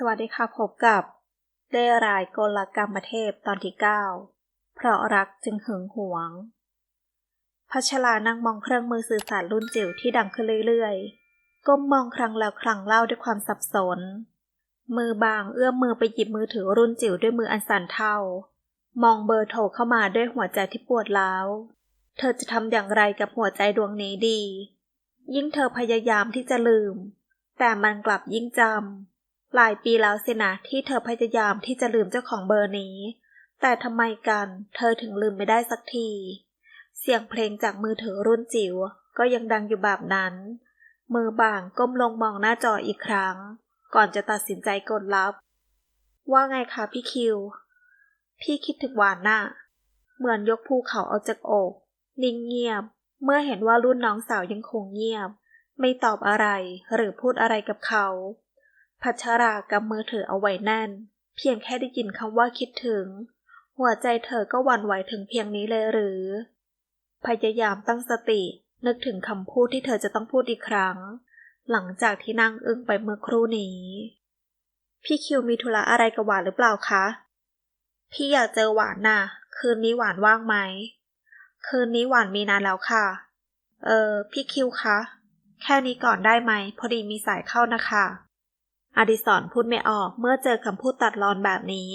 สวัสดีค่ะ พบกับเล่รายกลกรรมเทพตอนที่ 9 เพราะรักจึงหึงหวง พัชรานั่งมองเครื่องมือสื่อสารรุ่นจิ๋วที่ดังขึ้นเรื่อยๆ ก้มมองครั้งแล้วครั้งเล่าด้วยความสับสน มือบางเอื้อมมือไปหยิบมือถือรุ่นจิ๋วด้วยมืออันสั่นเทามองเบอร์โทรเข้ามาด้วยหัวใจที่ปวดร้าว เธอจะทำอย่างไรกับหัวใจดวงนี้ดี ยิ่งเธอพยายามที่จะลืม แต่มันกลับยิ่งจำ หลายปีแล้วสินะที่เธอพยายามที่จะลืมเจ้าของเบอร์นี้ แต่ทำไมกันเธอถึงลืมไม่ได้สักที เสียงเพลงจากมือถือรุ่นจิ๋วก็ยังดังอยู่แบบนั้น มือบางก้มลงมองหน้าจออีกครั้ง ก่อนจะตัดสินใจกดรับ ว่าไงคะพี่คิว พี่คิดถึงหวานน่ะ เหมือนยกภูเขาออกจากอก นิ่งเงียบ เมื่อเห็นว่ารุ่นน้องสาวยังคงเงียบ ไม่ตอบอะไรหรือพูดอะไรกับเขา พัชรากำมือถือเอาไว้แน่น เพียงแค่ได้ยินคำว่าคิดถึง หัวใจเธอก็หวั่นไหวถึงเพียงนี้เลยหรือ พยายามตั้งสติ นึกถึงคำพูดที่เธอจะต้องพูดอีกครั้ง หลังจากที่นั่งอึ้งไปเมื่อครู่นี้ พี่คิวมีธุระอะไรกับหวานหรือเปล่าคะ พี่อยากเจอหวานน่ะ คืนนี้หวานว่างไหม คืนนี้หวานมีนานแล้วค่ะ เออ พี่คิวคะ แค่นี้ก่อนได้ไหม พอดีมีสายเข้านะคะ อดิศรพูดไม่ออกเมื่อเจอคำพูดตัดรอนแบบนี้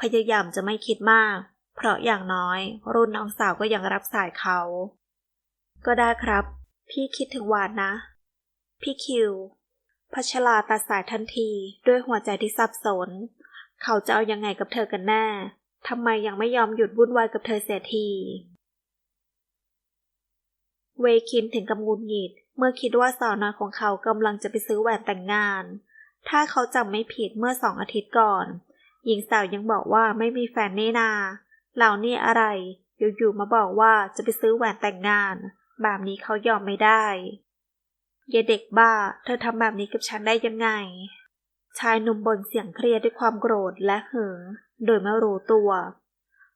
พยายามจะไม่คิดมาก เพราะอย่างน้อย รุ่นน้องสาวก็ยังรับสายเขา ก็ได้ครับ พี่คิดถึงหวานนะ พี่คิวพัชราตัดสายทันทีด้วยหัวใจที่สับสน เขาจะเอายังไงกับเธอกันแน่ทำไมยังไม่ยอมหยุดวุ่นวายกับเธอเสียที เวคินถึงกับงุนหงิดเมื่อคิดว่าสาวน้อยของเขากำลังจะไปซื้อแหวนแต่งงาน ถ้าเขาจำไม่ผิดเมื่อสองอาทิตย์ก่อน หญิงสาวยังบอกว่าไม่มีแฟนนี่นา เหล่านี่อะไร อยู่ๆมาบอกว่าจะไปซื้อแหวนแต่งงาน แบบนี้เขายอมไม่ได้เยายเด็กบ้า เธอทำแบบนี้กับฉันได้ยังไง ชายหนุ่มบ่นเสียงเครียดด้วยความโกรธและหึงโดยไม่รู้ตัว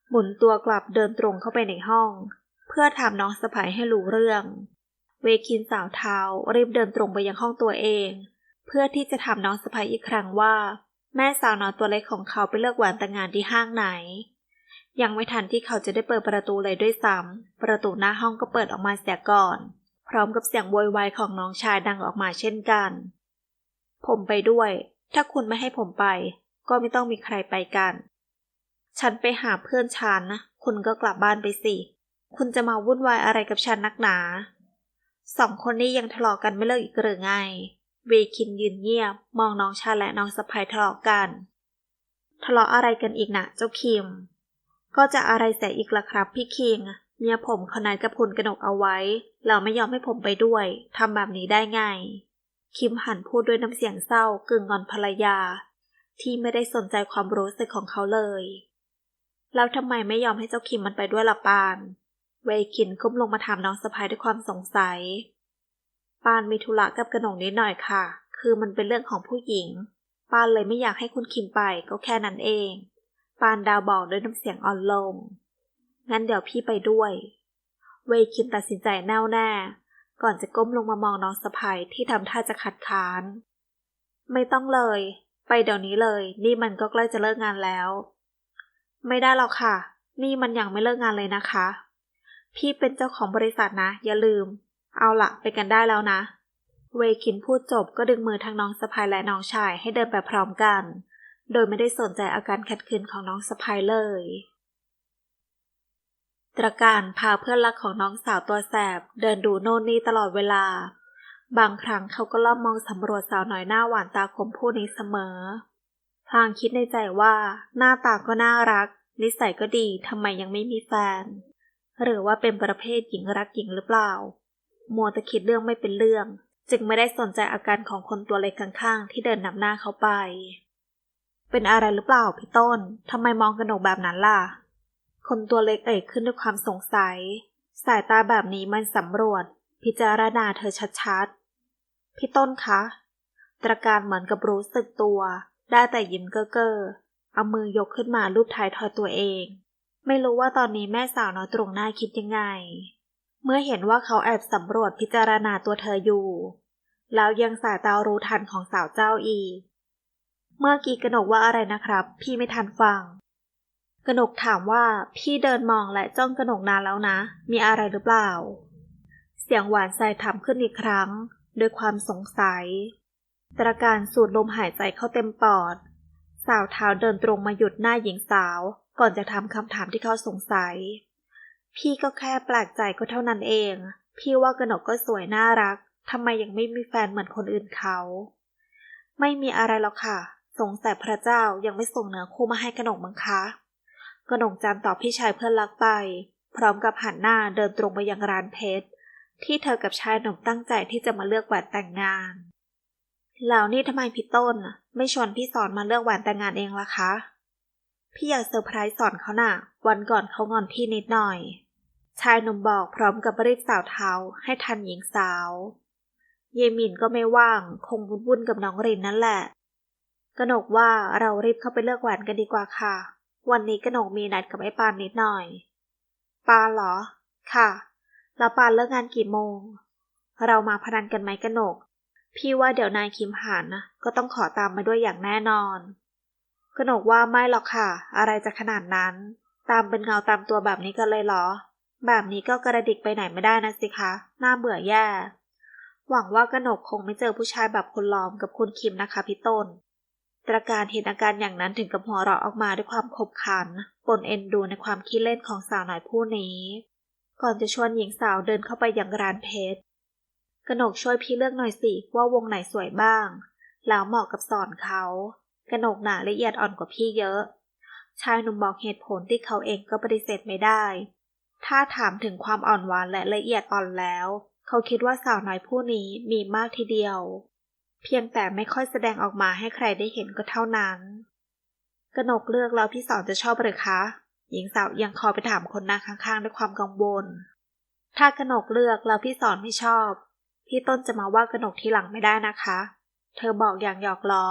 หมุนตัวกลับเดินตรงเข้าไปในห้อง เพื่อถามน้องสะพ้ยให้รู้เรื่อง เวคินสาวเท้ารีบเดินตรงไปยังห้องตัวเอง เพื่อที่จะถามน้องสะพ้ยอีกครั้งว่า แม่สาวน้อยตัวเล็กของเขาไปเลือกแหวนแต่งงานที่ห้างไหน ยังไม่ทันที่เขาจะได้เปิดประตูเลยด้วยซ้ำประตูหน้าห้องก็เปิดออกมาเสียก่อน พร้อมกับเสียงโวยวายของน้องชายดังออกมาเช่นกัน ผมไปด้วย ถ้าคุณไม่ให้ผมไป ก็ไม่ต้องมีใครไปกัน ฉันไปหาเพื่อนฉันนะคุณก็กลับบ้านไปสิ คุณจะมาวุ่นวายอะไรกับฉันนักหนา สองคนนี้ยังทะเลาะกันไม่เลิกอีกหรือไง วคินยืนเงียบ มองน้องชายและน้องสะพ้ยทะเลาะกัน ทะเลาะอะไรกันอีกนะเจ้าคิม ก็จะอะไรเสียอีกล่ะครับพี่คิง เมียผมเขานัดกับคุณกนกเอาไว้ เราไม่ยอมให้ผมไปด้วยทำแบบนี้ได้ไง คิมหันพูดด้วยน้ำเสียงเศร้ากึ่งงอนภรรยา ที่ไม่ได้สนใจความรู้สึกของเขาเลยแล้วทำไมไม่ยอมให้เจ้าคิมมันไปด้วยล่ะปาน เวคินก้มลงมาถามน้องสะพ้ยด้วยความสงสัย ปานมีธุระกับกระหนงนิดหน่อยค่ะ คือมันเป็นเรื่องของผู้หญิง ปานเลยไม่อยากให้คุณคิมไปก็แค่นั้นเอง ปานดาวบอกด้วยน้ำเสียงอ่อนลง งั้นเดี๋ยวพี่ไปด้วย เวคินตัดสินใจแน่วแน่ ก่อนจะก้มลงมามองน้องสะพ้ยที่ทำท่าจะขัดค้าน ไม่ต้องเลย ไปเดี๋ยวนี้เลย นี่มันก็ใกล้จะเลิกงานแล้ว ไม่ได้หรอกค่ะ นี่มันยังไม่เลิกงานเลยนะคะ พี่เป็นเจ้าของบริษัทนะ อย่าลืม เอาละไปกันได้แล้วนะ เวคินพูดจบก็ดึงมือทั้งน้องสะพายและน้องชายให้เดินไปพร้อมกัน โดยไม่ได้สนใจอาการขัดขืนของน้องสะพายเลย ตระการพาเพื่อนรักของน้องสาวตัวแสบเดินดูโน่นนี่ตลอดเวลา บางครั้งเขาก็ลอมมองสำรวจสาวน้อยหน้าหวานตาคมผู้นี้เสมอพลางคิดในใจว่าหน้าตาก็น่ารัก นิสัยก็ดีทำไมยังไม่มีแฟน หรือว่าเป็นประเภทหญิงรักหญิงหรือเปล่า มัวแต่คิดเรื่องไม่เป็นเรื่อง จึงไม่ได้สนใจอาการของคนตัวเล็กข้างๆ ที่เดินนำหน้าเขาไป เป็นอะไรหรือเปล่าพี่ต้นทำไมมองกระหนกแบบนั้นล่ะ คนตัวเล็กเอ่ยขึ้นด้วยความสงสัย สายตาแบบนี้มันสำรวจ พิจารณาเธอชัดๆ พี่ต้นคะ ตระการเหมือนกับรู้สึกตัว ได้แต่ยิ้มเก้อเก้อเอามือยกขึ้นมาลูบท้ายทอยตัวเอง ไม่รู้ว่าตอนนี้แม่สาวน้อยตรงหน้าคิดยังไง เมื่อเห็นว่าเขาแอบสำรวจพิจารณาตัวเธออยู่ แล้วยังสายตารู้ทันของสาวเจ้าอีก เมื่อกี้กนกว่าอะไรนะครับ พี่ไม่ทันฟัง กนกถามว่าพี่เดินมองและจ้องกนกนานแล้วนะ มีอะไรหรือเปล่า เสียงหวานใสถามขึ้นอีกครั้งด้วยความสงสัย ตระการสูดลมหายใจเข้าเต็มปอด สาวเท้าเดินตรงมาหยุดหน้าหญิงสาว ก่อนจะถามคำถามที่เขาสงสัย พี่ก็แค่แปลกใจก็เท่านั้นเอง พี่ว่ากนกก็สวยน่ารักทำไมยังไม่มีแฟนเหมือนคนอื่นเขา ไม่มีอะไรหรอกค่ะ สงสัยพระเจ้ายังไม่ส่งเนื้อคู่มาให้กนกมั้งคะกนกจันตอบพี่ชายเพื่อนรักไป พร้อมกับหันหน้าเดินตรงไปยังร้านเพชรที่เธอกับชายหนุ่มตั้งใจที่จะมาเลือกแหวนแต่งงานแล้วนี่ทำไมพี่ต้น ไม่ชวนพี่สอนมาเลือกแหวนแต่งงานเองล่ะคะ พี่อยากเซอร์ไพรส์สอนเขาน่ะ วันก่อนเขางอนพี่นิดหน่อย ชายหนุ่มบอกพร้อมกับรีบสาวเท้าให้ทันหญิงสาว เยมินก็ไม่ว่างคงวุ่นๆกับน้องรินนั่นแหละ กนกว่าเรารีบเข้าไปเลือกแหวนกันดีกว่าค่ะ วันนี้กนกมีนัดกับไอ้ปานนิดหน่อย ปานเหรอ ค่ะ แล้วปานเลิกงานกี่โมง เรามาพนันกันไหมกนก พี่ว่าเดี๋ยวนายคิมหานนะก็ต้องขอตามมาด้วยอย่างแน่นอน กนกว่าไม่หรอกค่ะ อะไรจะขนาดนั้น ตามเป็นเงาตามตัวแบบนี้กันเลยเหรอ แบบนี้ก็กระดิกไปไหนไม่ได้นะสิคะ น่าเบื่อแย่ หวังว่ากนกคงไม่เจอผู้ชายแบบคุณล้อมกับคุณคิมนะคะพี่ต้น ตระการเห็นอาการอย่างนั้นถึงกับหัวเราะออกมาด้วยความขบขัน ปนเอ็นดูในความคิดเล่นของสาวน้อยผู้นี้ ก่อนจะชวนหญิงสาวเดินเข้าไปยังร้านเพชร กนกช่วยพี่เลือกหน่อยสิว่าวงไหนสวยบ้าง แล้วเหมาะกับสอนเขา กนกหนาละเอียดอ่อนกว่าพี่เยอะ ชายหนุ่มบอกเหตุผลที่เขาเองก็ปฏิเสธไม่ได้ ถ้าถามถึงความอ่อนหวานและละเอียดอ่อนแล้ว เขาคิดว่าสาวน้อยผู้นี้มีมากทีเดียว เพียงแต่ไม่ค่อยแสดงออกมาให้ใครได้เห็นก็เท่านั้น กนกเลือกแล้วพี่สอนจะชอบหรือคะ หญิงสาวยังคอไปถามคนนั่งข้างๆ ด้วยความกังวล ถ้ากนกเลือกแล้วพี่สอนไม่ชอบ พี่ต้นจะมาว่ากนกทีหลังไม่ได้นะคะ เธอบอกอย่างหยอกล้อ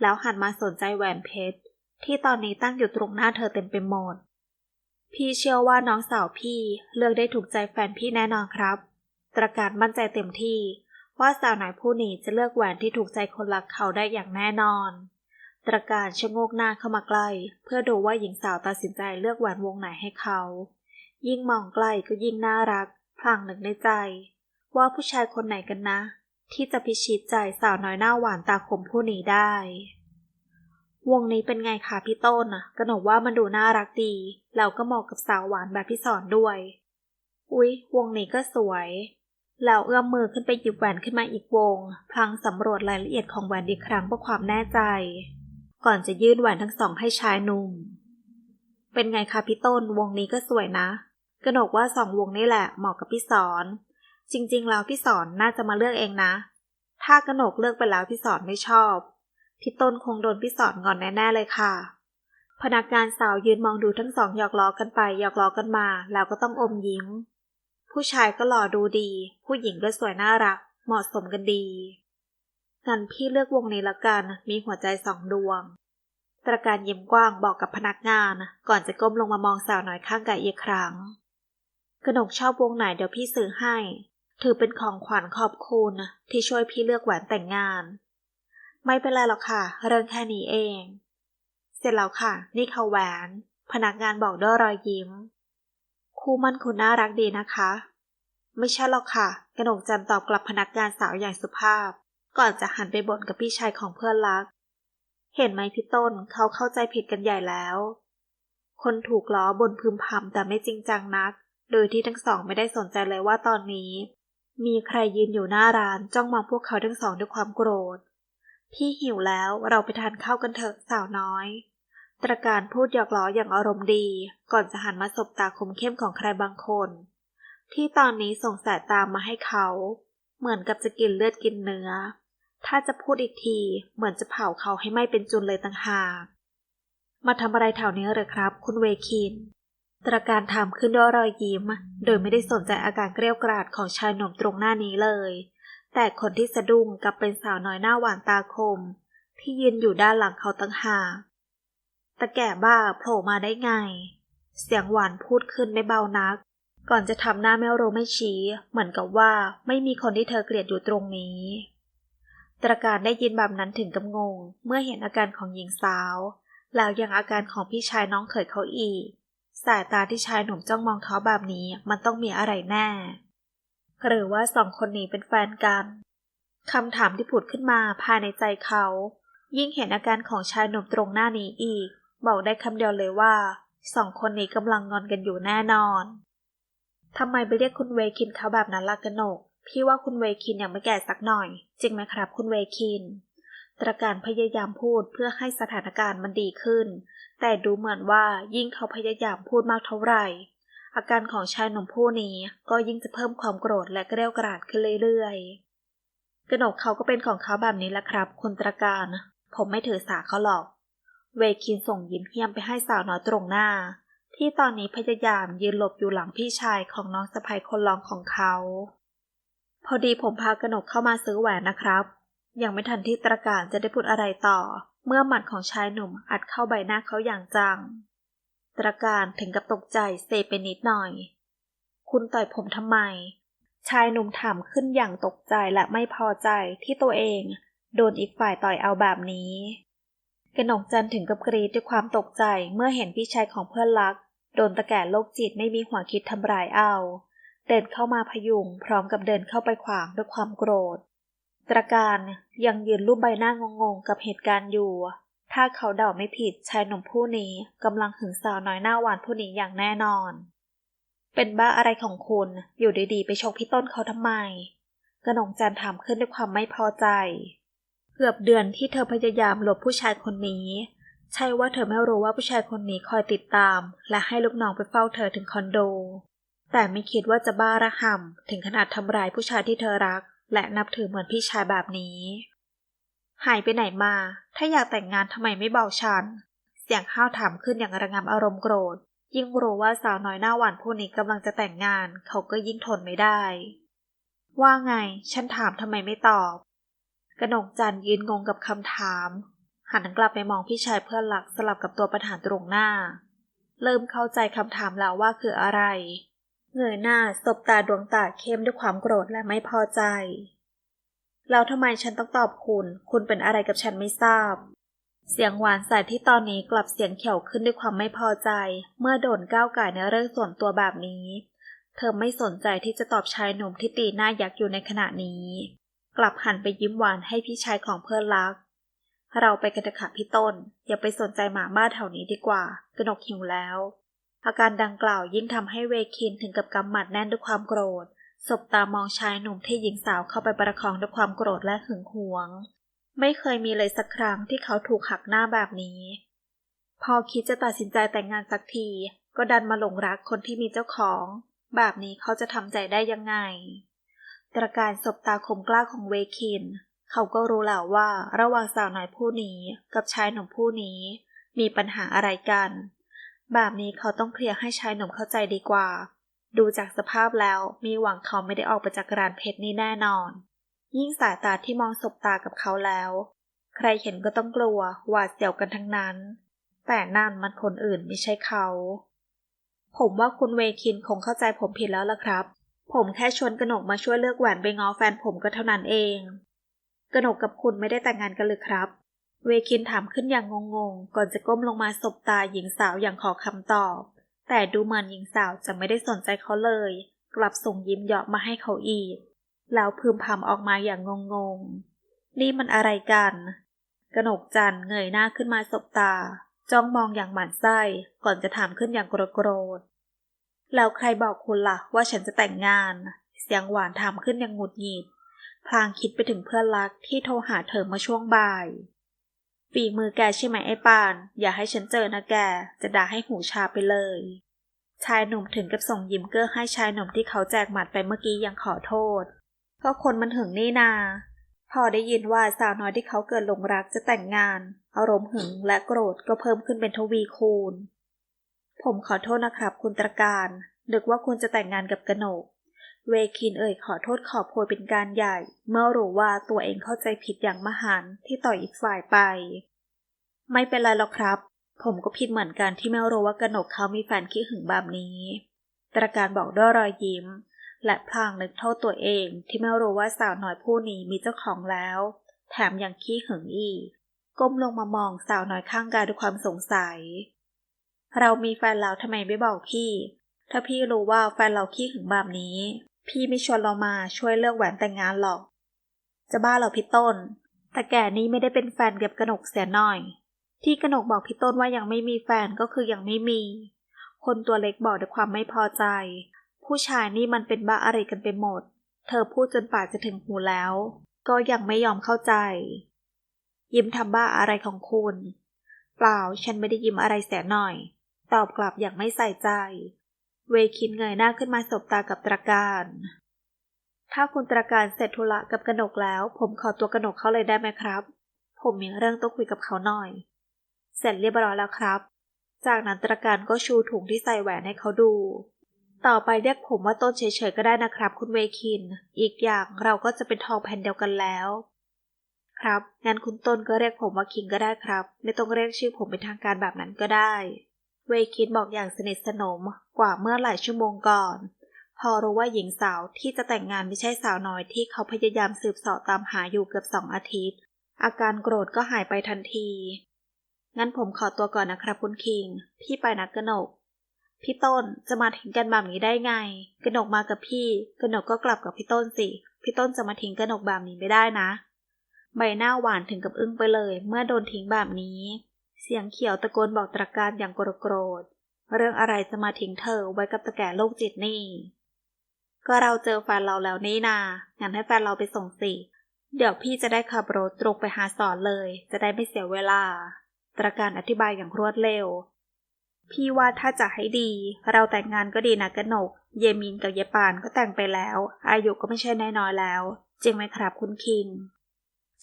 แล้วหันมาสนใจแหวนเพชรที่ตอนนี้ตั้งอยู่ตรงหน้าเธอเต็มไปหมด พี่เชื่อว่าน้องสาวพี่เลือกได้ถูกใจแฟนพี่แน่นอนครับ ตระการมั่นใจเต็มที่ ว่าสาวหน่อยผู้นี้จะเลือกแหวนที่ถูกใจคนรักเขาได้อย่างแน่นอน ตระการชะโงกหน้าเข้ามาใกล้ เพื่อดูว่าหญิงสาวตัดสินใจเลือกแหวนวงไหนให้เขา ยิ่งมองใกล้ก็ยิ่งน่ารัก พลางหนึ่งในใจ ว่าผู้ชายคนไหนกันนะ ที่จะพิชิตใจสาวน้อยหน้าหวานตาคมผู้นี้ได้ วงนี้เป็นไงคะพี่ต้นอะกนกว่ามันดูน่ารักดี แล้วก็เหมาะกับสาวหวานแบบพี่สอนด้วย อุ๊ย วงนี้ก็สวย แล้วเอื้อมมือขึ้นไปหยิบแหวนขึ้นมาอีกวง พลางสำรวจรายละเอียดของแหวนอีกครั้งเพื่อความแน่ใจ ก่อนจะยื่นแหวนทั้งสองให้ชายหนุ่ม เป็นไงคะพี่ต้น วงนี้ก็สวยนะ กนกว่าสองวงนี่แหละเหมาะกับพี่สอน จริง ๆ แล้วพี่สอนน่าจะมาเลือกเองนะ ถ้ากนกเลือกไปแล้วพี่สอนไม่ชอบ พี่ต้นคงโดนพี่สอนงอนแน่ ๆ เลยค่ะ พนักงานสาวยืนมองดูทั้งสองหยอกล้อกันไปหยอกล้อกันมา แล้วก็ต้องอมยิ้ม ผู้ชายก็หล่อดูดี ผู้หญิงก็สวยน่ารัก เหมาะสมกันดีงั้นพี่เลือกวงนี้ละกัน มีหัวใจสองดวง ตระการยิ้มกว้างบอกกับพนักงาน ก่อนจะก้มลงมามองสาวน้อยข้างกายอีกครั้งกนกชอบวงไหนเดี๋ยวพี่ซื้อให้ ถือเป็นของขวัญขอบคุณที่ช่วยพี่เลือกแหวนแต่งงาน ไม่เป็นไรหรอกค่ะ เรื่องแค่นี้เอง เสร็จแล้วค่ะ นี่เขาแหวน พนักงานบอกด้วยรอยยิ้ม คู่มั่นคุณน่ารักดีนะคะ ไม่ใช่หรอกค่ะกนกจันตอบกลับพนักงานสาวอย่างสุภาพ ก่อนจะหันไปบ่นกับพี่ชายของเพื่อนรัก เห็นไหมพี่ต้นเขาเข้าใจผิดกันใหญ่แล้ว คนถูกล้อบนพึมพำแต่ไม่จริงจังนัก โดยที่ทั้งสองไม่ได้สนใจเลยว่าตอนนี้ มีใครยืนอยู่หน้าร้านจ้องมองพวกเขาทั้งสองด้วยความโกรธ พี่หิวแล้วเราไปทานข้าวกันเถอะสาวน้อย ตรการพูดหยอกล้ออย่างอารมณ์ดี ก่อนจะหันมาสบตาคมเข้มของใครบางคน ที่ตอนนี้ส่งสายตามมาให้เขา เหมือนกับจะกินเลือดกินเนื้อ ถ้าจะพูดอีกทีเหมือนจะเผาเขาให้ไหม้เป็นจุนเลยต่างหากมาทำอะไรแถวนี้เหรอครับ คุณเวคิน ตระการถามขึ้นด้วยรอยยิ้ม โดยไม่ได้สนใจอาการเกรี้ยวกราดของชายหนุ่มตรงหน้านี้เลย แต่คนที่สะดุ้งกับเป็นสาวน้อยหน้าหวานตาคม ที่ยืนอยู่ด้านหลังเขาตั้งหากตะแก่บ้าโผล่มาได้ไง เสียงหวานพูดขึ้นไม่เบานัก ก่อนจะทำหน้าไม่รู้ไม่ชี้ เหมือนกับว่าไม่มีคนที่เธอเกลียดอยู่ตรงนี้ ตระการได้ยินแบบนั้นถึงกับงง เมื่อเห็นอาการของหญิงสาว แล้วยังอาการของพี่ชายน้องเขยเขาอีก สายตาที่ชายหนุ่มจ้องมองเขาแบบนี้มันต้องมีอะไรแน่ หรือว่าสองคนนี้เป็นแฟนกันคำถามที่ผุดขึ้นมาภายในใจเขา ยิ่งเห็นอาการของชายหนุ่มตรงหน้านี้อีก บอกได้คำเดียวเลยว่าสองคนนี้กำลังงอนกันอยู่แน่นอนทำไมไปเรียกคุณเวคินเขาแบบนั้นล่ะกนก พี่ว่าคุณเวคินยังไม่แก่สักหน่อย จริงไหมครับคุณเวคิน ตระการพยายามพูดเพื่อให้สถานการณ์มันดีขึ้น แต่ดูเหมือนว่ายิ่งเขาพยายามพูดมากเท่าไหร่ อาการของชายหนุ่มผู้นี้ก็ยิ่งจะเพิ่มความโกรธและเกรี้ยวกราดขึ้นเรื่อยๆ กระหนกเขาก็เป็นของเขาแบบนี้แหละครับ คุณตระการ ผมไม่ถือสาเขาหรอก เวคินส่งยิ้มเฮียมไปให้สาวน้อยตรงหน้า ที่ตอนนี้พยายามยืนหลบอยู่หลังพี่ชายของน้องสะใภ้คนรองของเขา พอดีผมพากระหนกเข้ามาซื้อแหวนนะครับ ยังไม่ทันที่ตระการจะได้พูดอะไรต่อ เมื่อหมัดของชายหนุ่มอัดเข้าใบหน้าเขาอย่างจัง ตระการถึงกับตกใจเซไปนิดหน่อย คุณต่อยผมทำไม ชายหนุ่มถามขึ้นอย่างตกใจและไม่พอใจที่ตัวเองโดนอีกฝ่ายต่อยเอาแบบนี้ กนกจันถึงกับกรีดด้วยความตกใจเมื่อเห็นพี่ชายของเพื่อนรัก โดนตะแก่โรคจิตไม่มีหัวคิดทำร้ายเอา เดินเข้ามาพยุงพร้อมกับเดินเข้าไปขวางด้วยความโกรธ ตระการยังยืนรูปใบหน้างงๆกับเหตุการณ์อยู่ ถ้าเขาเดาไม่ผิดชายหนุ่มผู้นี้กำลังหึงสาวน้อยหน้าหวานผู้นี้อย่างแน่นอน เป็นบ้าอะไรของคุณ อยู่ดีๆ ไปชกพี่ต้นเขาทำไม กระหนงจันถามขึ้นด้วยความไม่พอใจ เกือบเดือนที่เธอพยายามหลบผู้ชายคนนี้ ใช่ว่าเธอไม่รู้ว่าผู้ชายคนนี้คอยติดตาม และให้ลูกน้องไปเฝ้าเธอถึงคอนโด แต่ไม่คิดว่าจะบ้าระห่ำถึงขนาดทำร้ายผู้ชายที่เธอรัก และนับถือเหมือนพี่ชายแบบนี้ หายไปไหนมา ถ้าอยากแต่งงานทำไมไม่บอกฉัน เสียงห้าวถามขึ้นอย่างระงับอารมณ์โกรธ ยิ่งรู้ว่าสาวน้อยหน้าหวานผู้นี้กำลังจะแต่งงาน เขาก็ยิ่งทนไม่ได้ ว่าไง ฉันถามทำไมไม่ตอบ กระหนกจันยืนงงกับคำถาม หันกลับไปมองพี่ชายเพื่อนหลักสลับกับตัวประธานตรงหน้า เริ่มเข้าใจคำถามแล้วว่าคืออะไร เงยหน้าสบตาดวงตาเข้มด้วยความโกรธและไม่พอใจ แล้วทำไมฉันต้องตอบคุณ คุณเป็นอะไรกับฉันไม่ทราบ เสียงหวานใส่ที่ตอนนี้กลับเสียงเขียวขึ้นด้วยความไม่พอใจ เมื่อโดนก้าวไก่ในเรื่องส่วนตัวแบบนี้ เธอไม่สนใจที่จะตอบชายหนุ่มที่ตีหน้ายักอยู่ในขณะนี้ กลับหันไปยิ้มหวานให้พี่ชายของเพื่อนรัก เราไปกันเถอะค่ะพี่ต้น อย่าไปสนใจหมาบ้าแถวนี้ดีกว่ากนกหิวแล้ว อาการดังกล่าวยิ่งทำให้เวคินถึงกับกำหมัดแน่นด้วยความโกรธ สบตามองชายหนุ่มที่หญิงสาวเข้าไปประคองด้วยความโกรธและหึงหวง ไม่เคยมีเลยสักครั้งที่เขาถูกหักหน้าแบบนี้ พอคิดจะตัดสินใจแต่งงานสักที ก็ดันมาหลงรักคนที่มีเจ้าของ แบบนี้เขาจะทำใจได้ยังไง ตระการสบตาคมกล้าของเวคิน เขาก็รู้แล้วว่าระหว่างสาวน้อยผู้นี้กับชายหนุ่มผู้นี้ มีปัญหาอะไรกัน แบบนี้เขาต้องเคลียร์ให้ชายหนุ่มเข้าใจดีกว่า ดูจากสภาพแล้วมีหวังเขาไม่ได้ออกไปจากร้านเพชรนี้แน่นอน ยิ่งสายตาที่มองสบตากับเขาแล้ว ใครเห็นก็ต้องกลัวหวาดเสียวกันทั้งนั้น แต่นั่นมันคนอื่นไม่ใช่เขา ผมว่าคุณเวคินคงเข้าใจผมผิดแล้วล่ะครับ ผมแค่ชวนกนกมาช่วยเลือกแหวนไปง้อแฟนผมก็เท่านั้นเองกนกกับคุณไม่ได้แต่งงานกันหรือครับ เวคินถามขึ้นอย่างงงๆ ก่อนจะก้มลงมาสบตาหญิงสาวอย่างขอคำตอบ แต่ดูเหมือนหญิงสาวจะไม่ได้สนใจเขาเลย กลับส่งยิ้มเยาะมาให้เขาอีก แล้วพึมพำออกมาอย่างงงๆ นี่มันอะไรกัน กนกจันเงยหน้าขึ้นมาสบตา จ้องมองอย่างหมันไส้ก่อนจะถามขึ้นอย่างโกรธแล้วใครบอกคุณละ่ะว่าฉันจะแต่งงาน เสียงหวานถามขึ้นอย่างหงุดหงิดพลางคิดไปถึงเพื่อนรักที่โทรหาเธอมาช่วงบ่าย ฝีมือแกใช่ไหมไอ้ปาน อย่าให้ฉันเจอนะแก จะด่าให้หูชาไปเลย ชายหนุ่มถึงกับส่งยิ้มเกื้อให้ชายหนุ่มที่เขาแจกหมัดไปเมื่อกี้ยังขอโทษก็คนมันหึงนี่นา พอได้ยินว่าสาวน้อยที่เขาเกิดหลงรักจะแต่งงาน อารมณ์หึงและโกรธก็เพิ่มขึ้นเป็นทวีคูณ ผมขอโทษนะครับคุณตรการนึกว่าคุณจะแต่งงานกับกระหนก เวคินเอ่ยขอโทษขอโพยเป็นการใหญ่ เมื่อรู้ว่าตัวเองเข้าใจผิดอย่างมหันที่ต่อยอีกฝ่ายไป ไม่เป็นไรหรอกครับ ผมก็ผิดเหมือนกันที่ไม่รู้ว่ากนกเขามีแฟนขี้หึงแบบนี้ ตระการบอกด้วยรอยยิ้ม และพลางนึกโทษตัวเองที่ไม่รู้ว่าสาวน้อยผู้นี้มีเจ้าของแล้ว แถมยังขี้หึงอีก ก้มลงมามองสาวน้อยข้างกายด้วยความสงสัย เรามีแฟนแล้วทำไมไม่บอกพี่ ถ้าพี่รู้ว่าแฟนเราขี้หึงแบบนี้ พี่ไม่ชวนเรามาช่วยเลือกแหวนแต่งงานหรอก จะบ้าเหรอพี่ต้น แต่แก่นี้ไม่ได้เป็นแฟนกับกนกเสียหน่อย ที่กนกบอกพี่ต้นว่ายังไม่มีแฟนก็คือยังไม่มี คนตัวเล็กบอกด้วยความไม่พอใจ ผู้ชายนี่มันเป็นบ้าอะไรกันไปหมด เธอพูดจนปากจะถึงหูแล้ว ก็ยังไม่ยอมเข้าใจ ยิ้มทำบ้าอะไรของคุณ เปล่าฉันไม่ได้ยิ้มอะไรเสียหน่อย ตอบกลับอย่างไม่ใส่ใจ เวคินเงยหน้าขึ้นมาสบตากับตราการ ถ้าคุณตราการเสร็จธุระกับกนกแล้ว ผมขอตัวกนกเขาเลยได้ไหมครับ ผมมีเรื่องต้องคุยกับเขาหน่อย เสร็จเรียบร้อยแล้วครับ จากนั้นตราการก็ชูถุงที่ใส่แหวนให้เขาดู ต่อไปเรียกผมว่าต้นเฉยๆก็ได้นะครับ คุณเวคิน อีกอย่างเราก็จะเป็นทองแผ่นเดียวกันแล้ว ครับ งั้นคุณต้นก็เรียกผมว่าคิงก็ได้ครับ ไม่ต้องเรียกชื่อผมเป็นทางการแบบนั้นก็ได้ เวคินบอกอย่างสนิทสนมกว่าเมื่อหลายชั่วโมงก่อน พอรู้ว่าหญิงสาวที่จะแต่งงานไม่ใช่สาวน้อยที่เขาพยายามสืบเสาะตามหาอยู่เกือบสองอาทิตย์ อาการโกรธก็หายไปทันที งั้นผมขอตัวก่อนนะครับคุณคิง พี่ไปนักกนก พี่ต้นจะมาทิ้งกันแบบนี้ได้ไง กนกมากับพี่ กนกก็กลับกับพี่ต้นสิ พี่ต้นจะมาทิ้งกนกแบบนี้ไม่ได้นะ ใบหน้าหวานถึงกับอึ้งไปเลย เมื่อโดนทิ้งแบบนี้ เสียงเขียวตะโกนบอกตรการอย่างโกรธเรื่องอะไรจะมาทิ้งเธอไว้กับตะแก่โรคจิตนี่ ก็เราเจอแฟนเราแล้วนี่นา งั้นให้แฟนเราไปส่งสิ เดี๋ยวพี่จะได้ขับรถตรงไปหาสอนเลย จะได้ไม่เสียเวลา ตรการอธิบายอย่างรวดเร็ว พี่ว่าถ้าจะให้ดี เราแต่งงานก็ดีนะกนก เยมินกับเยปานก็แต่งไปแล้ว อายุก็ไม่ใช่น้อยๆแล้ว จริงไหมครับคุณคิง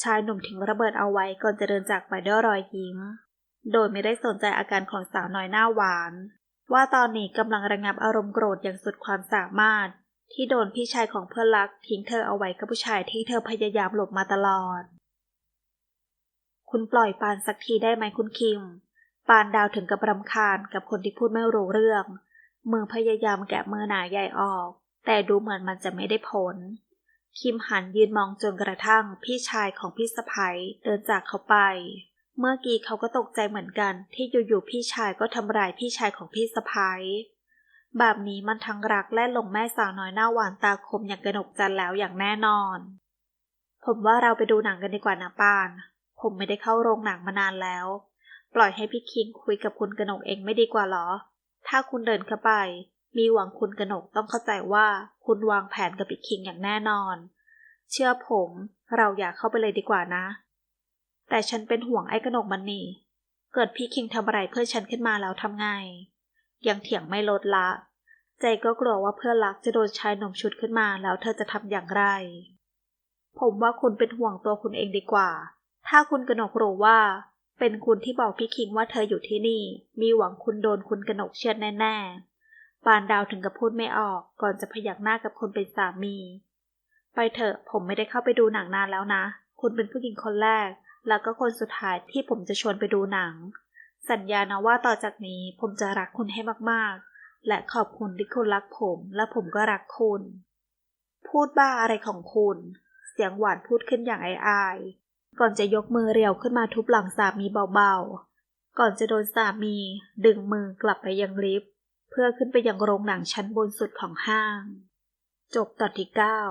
ชายหนุ่มทิ้งระเบิดเอาไว้ก่อนจะเดินจากไปด้วยรอยยิ้ม โดยไม่ได้สนใจอาการของสาวน้อยหน้าหวาน ว่าตอนนี้กำลังระงับอารมณ์โกรธอย่างสุดความสามารถ ที่โดนพี่ชายของเพื่อนรักทิ้งเธอเอาไว้กับผู้ชายที่เธอพยายามหลบมาตลอด คุณปล่อยปานสักทีได้ไหมคุณคิม ปานดาวถึงกับรำคาญกับคนที่พูดไม่รู้เรื่อง มือพยายามแกะมือหนาใหญ่ออก แต่ดูเหมือนมันจะไม่ได้ผลคิมหันยืนมองจนกระทั่งพี่ชายของพี่สะพ้ยเดินจากเขาไป เมื่อกี้เขาก็ตกใจเหมือนกันที่อยู่ๆพี่ชายก็ทำร้ายพี่ชายของพี่สะพ้ยแบบนี้มันทั้งรักและหลงแม่สาวน้อยหน้าหวานตาคมอย่างกระหนกจันแล้วอย่างแน่นอน ผมว่าเราไปดูหนังกันดีกว่านะปาน ผมไม่ได้เข้าโรงหนังมานานแล้ว ปล่อยให้พี่คิงคุยกับคุณกระหนกเองไม่ดีกว่าหรอ ถ้าคุณเดินเข้าไป มีหวังคุณกระหนกต้องเข้าใจว่าคุณวางแผนกับพี่คิงอย่างแน่นอน เชื่อผม เราอยากเข้าไปเลยดีกว่านะ แต่ฉันเป็นห่วงไอ้กระหนกมันนี่เกิดพี่คิงทำอะไรเพื่อฉันขึ้นมาแล้วทำไง ยังเถียงไม่ลดละ ใจก็กลัวว่าเพื่อนรักจะโดนชายหนุ่มชุดขึ้นมาแล้วเธอจะทำอย่างไร ผมว่าคุณเป็นห่วงตัวคุณเองดีกว่า ถ้าคุณกระหนกรู้ว่า เป็นคุณที่บอกพี่คิงว่าเธออยู่ที่นี่ มีหวังคุณโดนคุณกระหนกเชื่อดแน่ๆปานดาวถึงกับพูดไม่ออก ก่อนจะพยักหน้ากับคนเป็นสามี ไปเถอะผมไม่ได้เข้าไปดูหนังนานแล้วนะ คุณเป็นผู้หญิงคนแรก แล้วก็คนสุดท้ายที่ผมจะชวนไปดูหนัง สัญญานะว่าต่อจากนี้ผมจะรักคุณให้มากๆ และขอบคุณที่คุณรักผม และผมก็รักคุณ พูดบ้าอะไรของคุณ เสียงหวานพูดขึ้นอย่างอายๆก่อนจะยกมือเรียวขึ้นมาทุบหลังสามีเบาๆ ก่อนจะโดนสามี ดึงมือกลับไปยังลิฟต์เพื่อขึ้นไปยังโรงหนังชั้นบนสุดของห้าง จบตอนที่เก้า